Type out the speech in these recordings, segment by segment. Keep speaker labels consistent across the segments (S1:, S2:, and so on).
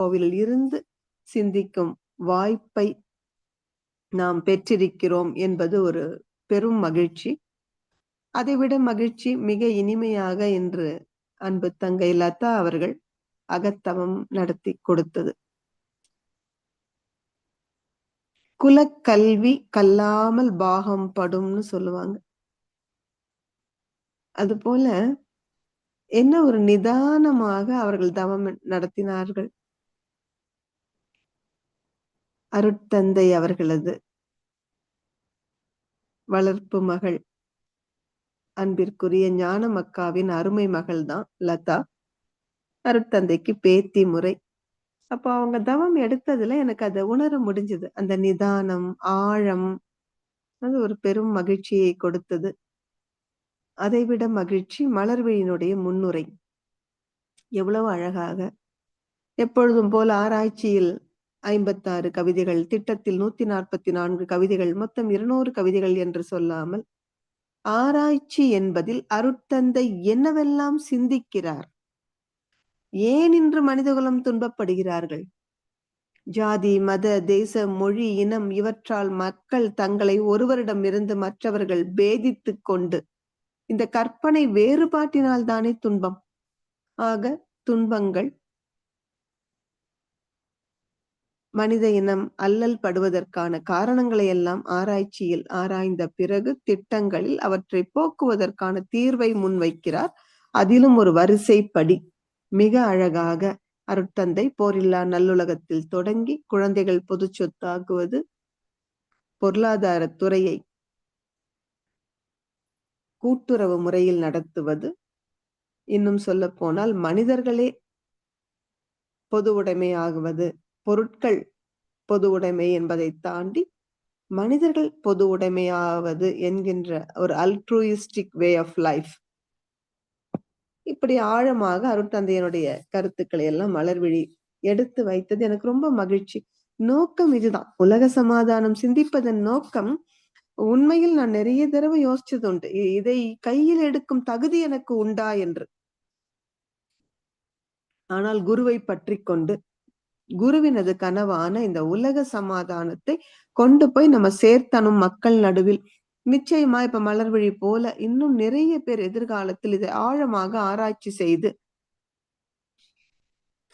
S1: கோவிலில் இருந்து சிந்திக்கும் வாய்ப்பை நாம் பெற்றிருக்கிறோம் என்பது ஒரு பெரும் மகிழ்ச்சி. அதைவிட மகிழ்ச்சி மிக இனிமையாக இன்று அன்பு தங்கை லதா அவர்கள் அகத்தவம் நடத்தி கொடுத்தது. குலக்கல்வி கல்லாமல் பாகம் படும்னு சொல்லுவாங்க. அது போல என்ன ஒரு நிதானமாக அவர்கள் தவம் நடத்தினார்கள். அருட்தந்தை அவர்களது வளர்ப்பு மகள். அன்பிற்குரிய ஞான மக்காவின் அருமை மகள் தான் லதா. அருட்தந்தைக்கு பேத்தி முறை. அப்போ அவங்க தவம் எடுத்ததுல எனக்கு அதை உணர முடிஞ்சது. அந்த நிதானம் ஆழம் அது ஒரு பெரும் மகிழ்ச்சியை கொடுத்தது. அதைவிட மகிழ்ச்சி மலர்விழியினுடைய முன்னுரை. எவ்வளவு அழகாக. எப்பொழுதும் போல் ஆராய்ச்சியில் ஐம்பத்தாறு கவிதைகள் திட்டத்தில் நூத்தி நாற்பத்தி நான்கு கவிதைகள் மொத்தம் இருநூறு கவிதைகள் என்று சொல்லாமல் ஆராய்ச்சி என்பதில் அருட்தந்தை என்னவெல்லாம் சிந்திக்கிறார்? ஏன் இன்று மனிதகுலம் துன்பப்படுகிறார்கள்? ஜாதி மத தேச மொழி இனம் இவற்றால் மக்கள் தங்களை ஒருவரிடமிருந்து மற்றவர்கள் பேதித்து கொண்டு இந்த கற்பனை வேறுபாட்டினால் தானே துன்பம்? ஆக துன்பங்கள் மனித இனம் அல்லல் படுவதற்கான காரணங்களை எல்லாம் ஆராய்ச்சியில் ஆராய்ந்த பிறகு திட்டங்களில் அவற்றை போக்குவதற்கான தீர்வை முன்வைக்கிறார். அதிலும் ஒரு வரிசைப்படி மிக அழகாக அருட்தந்தை போரில்லா நல்லுலகத்தில் தொடங்கி குழந்தைகள் பொது சொத்தாக்குவது பொருளாதார துறையை கூட்டுறவு முறையில் நடத்துவது. இன்னும் சொல்ல போனால் மனிதர்களே பொது உடைமையாகுவது. பொருட்கள் பொது உடைமை என்பதை தாண்டி மனிதர்கள் பொது உடைமையாவது என்கின்ற ஒரு அல்ட்ரூயிஸ்டிக் வே ஆஃப் லைஃப் இப்படி ஆழமாக அருட்தந்தையனுடைய கருத்துக்களை எல்லாம் மலர்விழி எடுத்து வைத்தது எனக்கு ரொம்ப மகிழ்ச்சி. நோக்கம் இதுதான். உலக சமாதானம் சிந்திப்பதன் நோக்கம். உண்மையில் நான் நிறைய தடவை யோசிச்சது உண்டு. இதை கையில் எடுக்கும் தகுதி எனக்கு உண்டா என்று. ஆனால் குருவை பற்றி கொண்டு குருவினது கனவான இந்த உலக சமாதானத்தை கொண்டு போய் நம்ம சேர்த்தனும் மக்கள் நடுவில். நிச்சயமா இப்ப மலர்விழி போல இன்னும் நிறைய பேர் எதிர்காலத்தில் இதை ஆழமாக ஆராய்ச்சி செய்து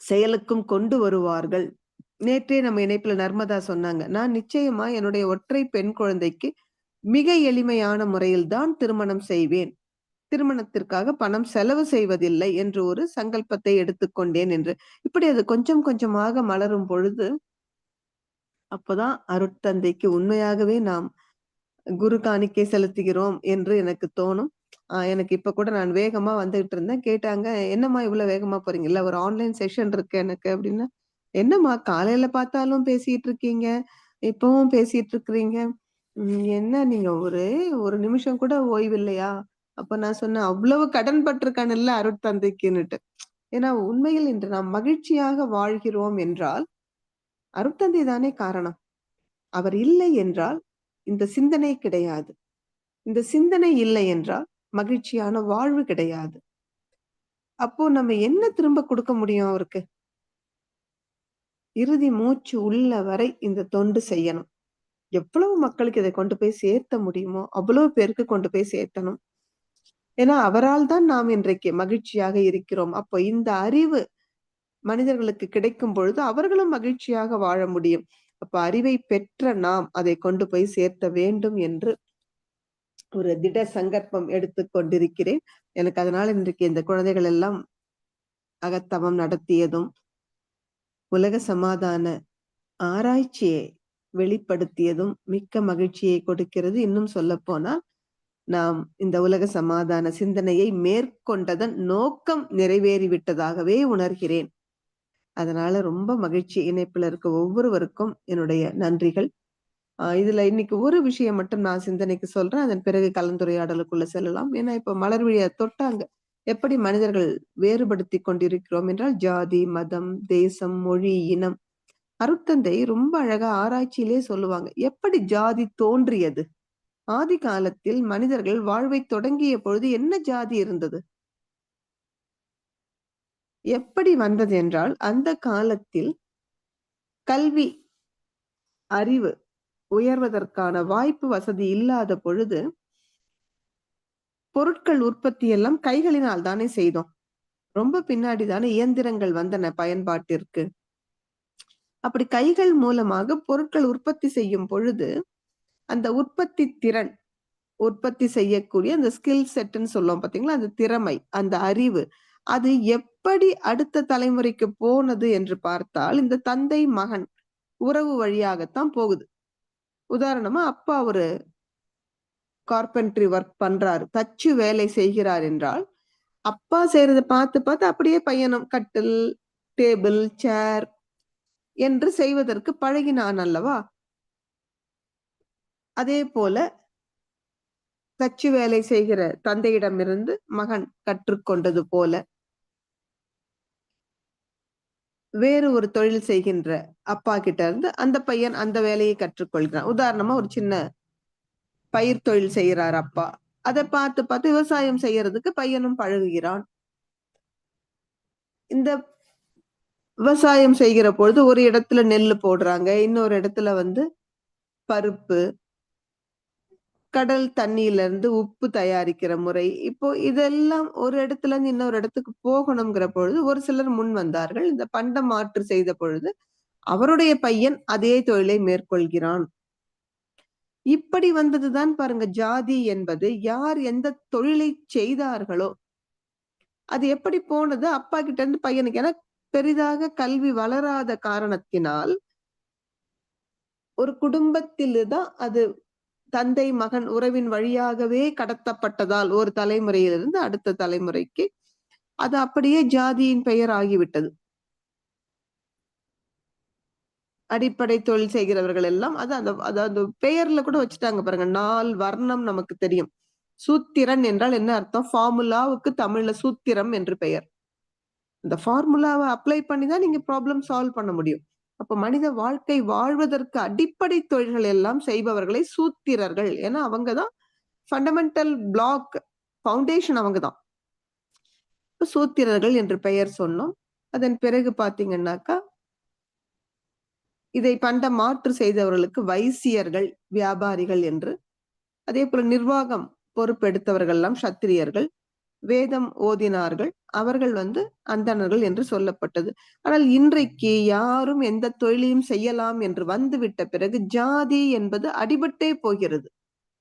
S1: செயலுக்கும் கொண்டு வருவார்கள். நேற்றே நம்ம இணைப்புல நர்மதா சொன்னாங்க நான் நிச்சயமா என்னுடைய ஒற்றை பெண் குழந்தைக்கு மிக எளிமையான முறையில் தான் திருமணம் செய்வேன். திருமணத்திற்காக பணம் செலவு செய்வதில்லை என்று ஒரு சங்கல்பத்தை எடுத்துக்கொண்டேன் என்று. இப்படி அது கொஞ்சம் கொஞ்சமாக மலரும் பொழுது அப்போதான் அருட்தந்தைக்கு உண்மையாகவே நாம் குரு காணிக்கை செலுத்துகிறோம் என்று எனக்கு தோணும். ஆஹ் எனக்கு இப்ப கூட நான் வேகமா வந்துகிட்டு இருந்தேன். கேட்டாங்க என்னம்மா இவ்வளவு வேகமா போறீங்க? இல்ல ஒரு ஆன்லைன் செஷன் இருக்கு எனக்கு அப்படின்னா. என்னம்மா காலையில பார்த்தாலும் பேசிட்டு இருக்கீங்க இப்பவும் பேசிட்டு இருக்கிறீங்க. என்ன நீங்க ஒரு ஒரு நிமிஷம் கூட ஓய்வு இல்லையா அப்ப நான் சொன்னேன் அவ்வளவு கடன் பட்டிருக்கான் இல்ல அருட்தந்தைக்குன்னுட்டு ஏன்னா உண்மையில் இன்று நாம் மகிழ்ச்சியாக வாழ்கிறோம் என்றால் அருட்தந்தை தானே காரணம். அவர் இல்லை என்றால் இந்த சிந்தனை கிடையாது. இந்த சிந்தனை இல்லை என்றால் மகிழ்ச்சியான வாழ்வு கிடையாது. அப்போ நம்ம என்ன திரும்ப கொடுக்க முடியும் அவருக்கு? இறுதி மூச்சு உள்ள வரை இந்த தொண்டு செய்யணும். எவ்வளவு மக்களுக்கு இதை கொண்டு போய் சேர்த்த முடியுமோ அவ்வளவு பேருக்கு கொண்டு போய் சேர்த்தணும். ஏன்னா அவரால் தான் நாம் இன்றைக்கு மகிழ்ச்சியாக இருக்கிறோம். அப்போ இந்த அறிவு மனிதர்களுக்கு கிடைக்கும் பொழுது அவர்களும் மகிழ்ச்சியாக வாழ முடியும். அப்ப அறிவை பெற்ற நாம் அதை கொண்டு போய் சேர்த்த வேண்டும் என்று ஒரு திட சங்கற்பம் எடுத்து கொண்டிருக்கிறேன். எனக்கு அதனால இன்றைக்கு இந்த குழந்தைகள் எல்லாம் அகத்தவம் நடத்தியதும் உலக சமாதான ஆராய்ச்சியை வெளிப்படுத்தியதும் மிக்க மகிழ்ச்சியை கொடுக்கிறது. இன்னும் சொல்ல போனால் நாம் இந்த உலக சமாதான சிந்தனையை மேற்கொண்டதன் நோக்கம் நிறைவேறிவிட்டதாகவே உணர்கிறேன். அதனால ரொம்ப மகிழ்ச்சி இணைப்புல இருக்க ஒவ்வொருவருக்கும் என்னுடைய நன்றிகள். இதுல இன்னைக்கு ஒரு விஷயம் மட்டும் நான் சிந்தனைக்கு சொல்றேன். அதன் பிறகு கலந்துரையாடலுக்குள்ள செல்லலாம். ஏன்னா இப்ப மலர்விழிய தொட்டாங்க. எப்படி மனிதர்கள் வேறுபடுத்தி கொண்டிருக்கிறோம் என்றால் ஜாதி மதம் தேசம் மொழி இனம். அருத்தந்தை ரொம்ப அழகா ஆராய்ச்சியிலே சொல்லுவாங்க. எப்படி ஜாதி தோன்றியது? ஆதி காலத்தில் மனிதர்கள் வாழ்வை தொடங்கிய பொழுது என்ன ஜாதி இருந்தது? எப்படி வந்தது என்றால் அந்த காலத்தில் கல்வி அறிவு உயர்வதற்கான வாய்ப்பு வசதி இல்லாத பொழுது பொருட்கள் உற்பத்தி எல்லாம் கைகளினால் தானே செய்தோம். ரொம்ப பின்னாடி தானே இயந்திரங்கள் வந்தன பயன்பாட்டிற்கு. அப்படி கைகள் மூலமாக பொருட்கள் உற்பத்தி செய்யும் பொழுது அந்த உற்பத்தி திறன் உற்பத்தி செய்யக்கூடிய அந்த ஸ்கில் செட்டுன்னு சொல்லுவோம் பாத்தீங்களா? அந்த திறமை அந்த அறிவு அது எப்படி அடுத்த தலைமுறைக்கு போனது என்று பார்த்தால் இந்த தந்தை மகன் உறவு வழியாகத்தான் போகுது. உதாரணமா அப்பா ஒரு கார்பென்ட்ரி ஒர்க் பண்றாரு தச்சு வேலை செய்கிறார் என்றால் அப்பா செய்யறத பார்த்து பார்த்து அப்படியே பையனும் கட்டில் டேபிள் சேர் என்று செய்வதற்கு பழகினான் அல்லவா? அதே போல தச்சு வேலை செய்கிற தந்தையிடமிருந்து மகன் கற்றுக்கொண்டது போல வேறு ஒரு தொழில் செய்கின்ற அப்பா கிட்ட இருந்து அந்த பையன் அந்த வேலையை கற்றுக்கொள்கிறான். உதாரணமா ஒரு சின்ன பயிர் தொழில் செய்யறார் அப்பா. அதை பார்த்து பார்த்து விவசாயம் செய்யறதுக்கு பையனும் பழகுகிறான். இந்த விவசாயம் செய்கிற பொழுது ஒரு இடத்துல நெல் போடுறாங்க இன்னொரு இடத்துல வந்து பருப்பு கடல் தண்ணியில இருந்து உப்பு தயாரிக்கிற முறை. இப்போ இதெல்லாம் ஒரு இடத்துல இருந்து இன்னொரு இடத்துக்கு போகணுங்கிற பொழுது ஒரு சிலர் முன் வந்தார்கள். இந்த பண்ட மாற்று செய்த பொழுது அவருடைய பையன் அதே தொழிலை மேற்கொள்கிறான். இப்படி வந்ததுதான் பாருங்க ஜாதி என்பது. யார் எந்த தொழிலை செய்தார்களோ அது எப்படி போனது? அப்பா கிட்ட இருந்து பையனுக்கு. ஏன்னா பெரிதாக கல்வி வளராத காரணத்தினால் ஒரு குடும்பத்தில்தான் அது தந்தை மகன் உறவின் வழியாகவே கடத்தப்பட்டதால் ஒரு தலைமுறையிலிருந்து அடுத்த தலைமுறைக்கு அது அப்படியே ஜாதியின் பெயர் ஆகிவிட்டது அடிப்படை தொழில் செய்கிறவர்கள் எல்லாம் அது அந்த அதாவது பெயர்ல கூட வச்சுட்டாங்க பாருங்க. நாள் வர்ணம் நமக்கு தெரியும். சூத்திரன் என்றால் என்ன அர்த்தம்? ஃபார்முலாவுக்கு தமிழ்ல சூத்திரம் என்று பெயர். இந்த ஃபார்முலாவை அப்ளை பண்ணி தான் நீங்க ப்ராப்ளம் சால்வ் பண்ண முடியும். அப்ப மனித வாழ்க்கை வாழ்வதற்கு அடிப்படை தொழில்கள் எல்லாம் செய்பவர்களை சூத்திரர்கள். ஏன்னா அவங்க தான் ஃபண்டமெண்டல் பிளாக் ஃபவுண்டேஷன் அவங்க தான் சூத்திரர்கள் என்று பெயர் சொன்னோம். அதன் பிறகு பாத்தீங்கன்னாக்கா இதை பண்ட மாற்று செய்தவர்களுக்கு வைசியர்கள் வியாபாரிகள் என்று. அதே போல நிர்வாகம் பொறுப்பெடுத்தவர்கள் எல்லாம் சத்திரியர்கள். வேதம் ஓதினார்கள். அவர்கள் வந்து அந்தணர்கள் என்று சொல்லப்பட்டது. ஆனால் இன்றைக்கு யாரும் எந்த தொழிலையும் செய்யலாம் என்று வந்துவிட்ட பிறகு ஜாதி என்பது அடிபட்டே போகிறது.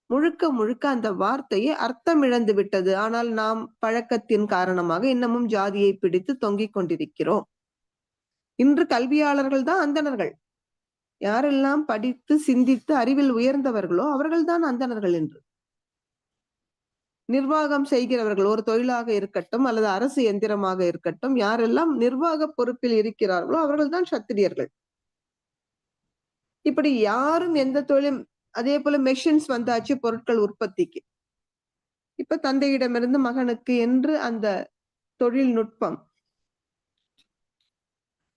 S1: முழுக்க முழுக்க அந்த வார்த்தையை அர்த்தம் இழந்து விட்டது. ஆனால் நாம் பழக்கத்தின் காரணமாக இன்னமும் ஜாதியை பிடித்து தொங்கிக் கொண்டிருக்கிறோம். இன்று கல்வியாளர்கள் தான் அந்தணர்கள். யாரெல்லாம் படித்து சிந்தித்து அறிவில் உயர்ந்தவர்களோ அவர்கள்தான் அந்தணர்கள் என்று. நிர்வாகம் செய்கிறவர்கள் ஒரு தொழிலாக இருக்கட்டும் அல்லது அரசு எந்திரமாக இருக்கட்டும் யாரெல்லாம் நிர்வாக பொறுப்பில் இருக்கிறார்களோ அவர்கள் தான் சத்திரியர்கள். இப்படி யாரும் எந்த தொழிலும் அதே போல மெஷின்ஸ் வந்தாச்சு பொருட்கள் உற்பத்திக்கு. இப்ப தந்தையிடமிருந்து மகனுக்கு என்று அந்த தொழில்நுட்பம்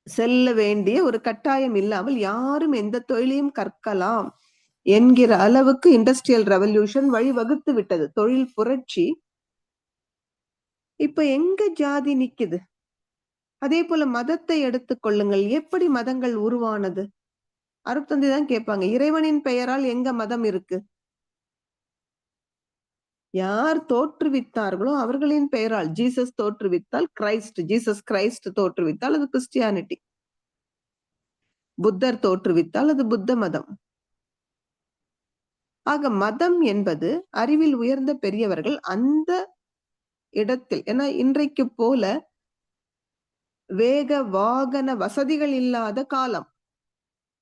S1: செல்ல வேண்டிய ஒரு கட்டாயம் இல்லாமல் யாரும் எந்த தொழிலையும் கற்கலாம். என்கிற அளவுக்கு இண்டஸ்ட்ரியல் ரெவல்யூஷன் வழிவகுத்து விட்டது. தொழில் புரட்சி. இப்ப எங்க ஜாதி நிக்குது? அதே போல மதத்தை எடுத்துக்கொள்ளுங்கள் எப்படி மதங்கள் உருவானது? அருட்தந்தை தான் கேட்பாங்க. இறைவனின் பெயரால் எங்க மதம் இருக்கு? யார் தோற்றுவித்தார்களோ அவர்களின் பெயரால். ஜீசஸ் தோற்றுவித்தால் கிரைஸ்ட் ஜீசஸ் கிரைஸ்ட் தோற்றுவித்தால் அது கிறிஸ்டியானிட்டி. புத்தர் தோற்றுவித்தால் அது புத்த மதம். ஆக மதம் என்பது அறிவில் உயர்ந்த பெரியவர்கள் அந்த இடத்தில் ஏன்னா இன்றைக்கு போல வேக வாகன வசதிகள் இல்லாத காலம்.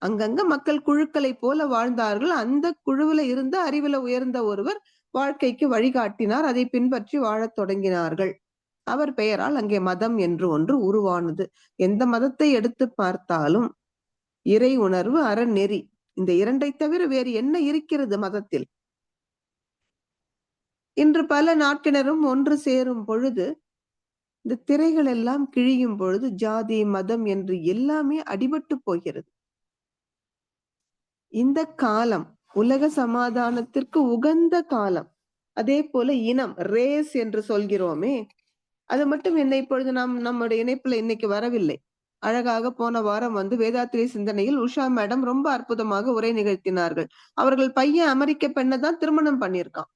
S1: அங்கங்க மக்கள் குழுக்களை போல வாழ்ந்தார்கள். அந்த குழுவுல இருந்த அறிவுல உயர்ந்த ஒருவர் வாழ்க்கைக்கு வழிகாட்டினார். அதை பின்பற்றி வாழத் தொடங்கினார்கள். அவர் பெயரால் அங்கே மதம் என்று ஒன்று உருவானது. எந்த மதத்தை எடுத்து பார்த்தாலும் இறை உணர்வு அறநெறி. இந்த இரண்டை தவிர வேறு என்ன இருக்கிறது மதத்தில்? இன்று பல நாட்டினரும் ஒன்று சேரும் பொழுது இந்த திரைகள் எல்லாம் கிழியும் பொழுது ஜாதி மதம் என்று எல்லாமே அடிபட்டு போகிறது. இந்த காலம் உலக சமாதானத்திற்கு உகந்த காலம். அதே போல இனம் ரேஸ் என்று சொல்கிறோமே அது மட்டும் என்ன இப்பொழுது நாம் நம்முடைய இணைப்புல இன்னைக்கு வரவில்லை. அழகாக போன வாரம் வந்து வேதாத்திரி சிந்தனையில் உஷா மேடம் ரொம்ப அற்புதமாக உரை நிகழ்த்தினார்கள். அவர்கள் பையன் அமெரிக்க பெண்ணை தான் திருமணம் பண்ணியிருக்கான்.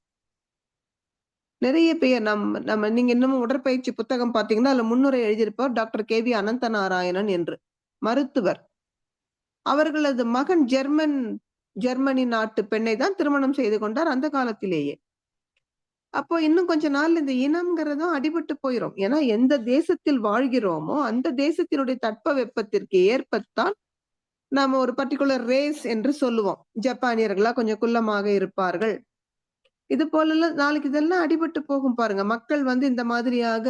S1: நிறைய பேர் நம் நம்ம நீங்க இன்னமும் உடற்பயிற்சி புத்தகம் பாத்தீங்கன்னா அதுல முன்னுரை எழுதியிருப்பார் doctor K V Anantha Narayanan என்று. மருத்துவர். அவர்களது மகன் ஜெர்மன் ஜெர்மனி நாட்டு பெண்ணை தான் திருமணம் செய்து கொண்டார் அந்த காலத்திலேயே. அப்போ இன்னும் கொஞ்ச நாள் இந்த இனம்ங்கிறதும் அடிபட்டு போயிடும் ஏன்னா எந்த தேசத்தில் வாழ்கிறோமோ, அந்த தேசத்தினுடைய தட்ப வெப்பத்திற்கு ஏற்பத்தான் நாம ஒரு பர்ட்டிகுலர் ரேஸ் என்று சொல்லுவோம். ஜப்பானியர்களா கொஞ்சம் குள்ளமாக இருப்பார்கள். இது போலலாம் நாளைக்கு இதெல்லாம் அடிபட்டு போகும் பாருங்க. மக்கள் வந்து இந்த மாதிரியாக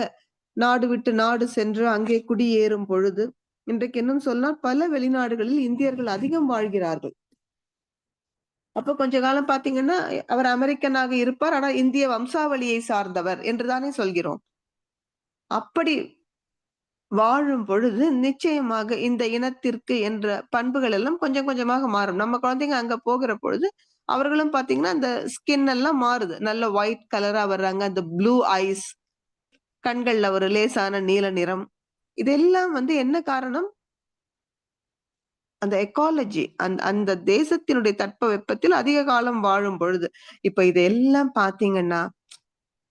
S1: நாடு விட்டு நாடு சென்று அங்கே குடியேறும் பொழுது, இன்றைக்கு இன்னும் சொன்னால் பல வெளிநாடுகளில் இந்தியர்கள் அதிகம் வாழ்கிறார்கள். அப்போ கொஞ்ச காலம் பாத்தீங்கன்னா அவர் அமெரிக்கனாக இருப்பார். ஆனா இந்திய வம்சாவளியை சார்ந்தவர் என்று தானே சொல்கிறோம். அப்படி வாழும் பொழுது நிச்சயமாக இந்த இனத்திற்கு என்ற பண்புகள் எல்லாம் கொஞ்சம் கொஞ்சமாக மாறும். நம்ம குழந்தைங்க அங்க போகிற பொழுது, அவர்களும் பாத்தீங்கன்னா அந்த ஸ்கின் எல்லாம் மாறுது. நல்ல ஒயிட் கலரா வர்றாங்க. அந்த ப்ளூ ஐஸ் கண்கள்ல ஒரு லேசான நீல நிறம். இதெல்லாம் வந்து என்ன காரணம்? அந்த எக்காலஜி அந் அந்த தேசத்தினுடைய தட்ப வெப்பத்தில் அதிக காலம் வாழும் பொழுது. இப்ப இதெல்லாம் பார்த்தீங்கன்னா,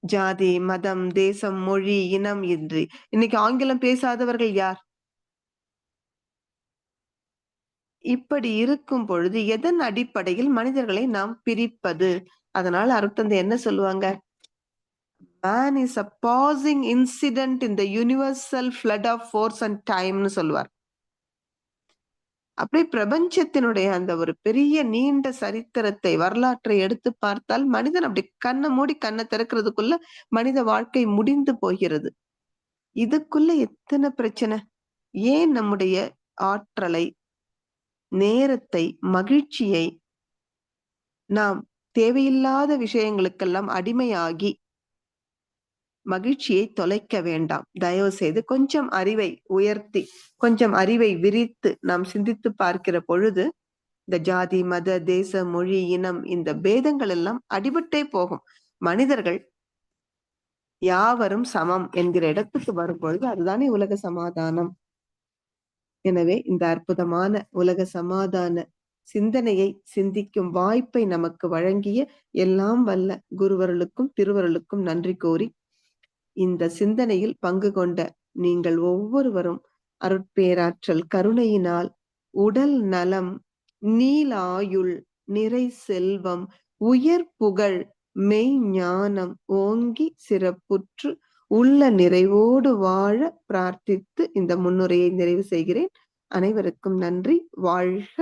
S1: ஜாதி, மதம், தேசம், மொழி, இனம் இன்றி இன்னைக்கு ஆங்கிலம் பேசாதவர்கள் யார்? இப்படி இருக்கும் பொழுது எதன் அடிப்படையில் மனிதர்களை நாம் பிரிப்பது? அதனால அருட்தந்தை என்ன சொல்லுவாங்க? "Man is a passing incident in the universal flood of force and டைம்னு சொல்லுவார். அப்படியே பிரபஞ்சத்தினுடைய அந்த ஒரு பெரிய நீண்ட சரித்திரத்தை, வரலாற்றை எடுத்து பார்த்தால், மனிதன் அப்படி கண்ணை மூடி கண்ண திறக்கிறதுக்குள்ள மனித வாழ்க்கை முடிந்து போகிறது. இதுக்குள்ள எத்தனை பிரச்சனை? ஏன் நம்முடைய ஆற்றலை, நேரத்தை, மகிழ்ச்சியை நாம் தேவையில்லாத விஷயங்களுக்கெல்லாம் அடிமையாகி மகிழ்ச்சியை தொலைக்க வேண்டாம். தயவு செய்து கொஞ்சம் அறிவை உயர்த்தி, கொஞ்சம் அறிவை விரித்து நாம் சிந்தித்து பார்க்கிற பொழுது, இந்த ஜாதி, மத, தேச, மொழி, இனம் இந்த பேதங்கள் எல்லாம் அடிபட்டே போகும். மனிதர்கள் யாவரும் சமம் என்கிற இடத்துக்கு வரும்பொழுது, அதுதானே உலக சமாதானம். எனவே இந்த அற்புதமான உலக சமாதான சிந்தனையை சிந்திக்கும் வாய்ப்பை நமக்கு வழங்கிய எல்லாம் வல்ல குருவருளுக்கும், திருவருளுக்கும் நன்றி கூறி, இந்த சிந்தனையில் பங்கு கொண்ட நீங்கள் ஒவ்வொருவரும் அருட்பேராற்றல் கருணையினால் உடல் நலம், நீலாயுள் நிறை செல்வம், உயர் புகழ், மெய்ஞானம் ஓங்கி சிறப்புற்று உள்ள நிறைவோடு வாழ பிரார்த்தித்து இந்த முன்னுரையை நிறைவு செய்கிறேன். அனைவருக்கும் நன்றி. வாழ்க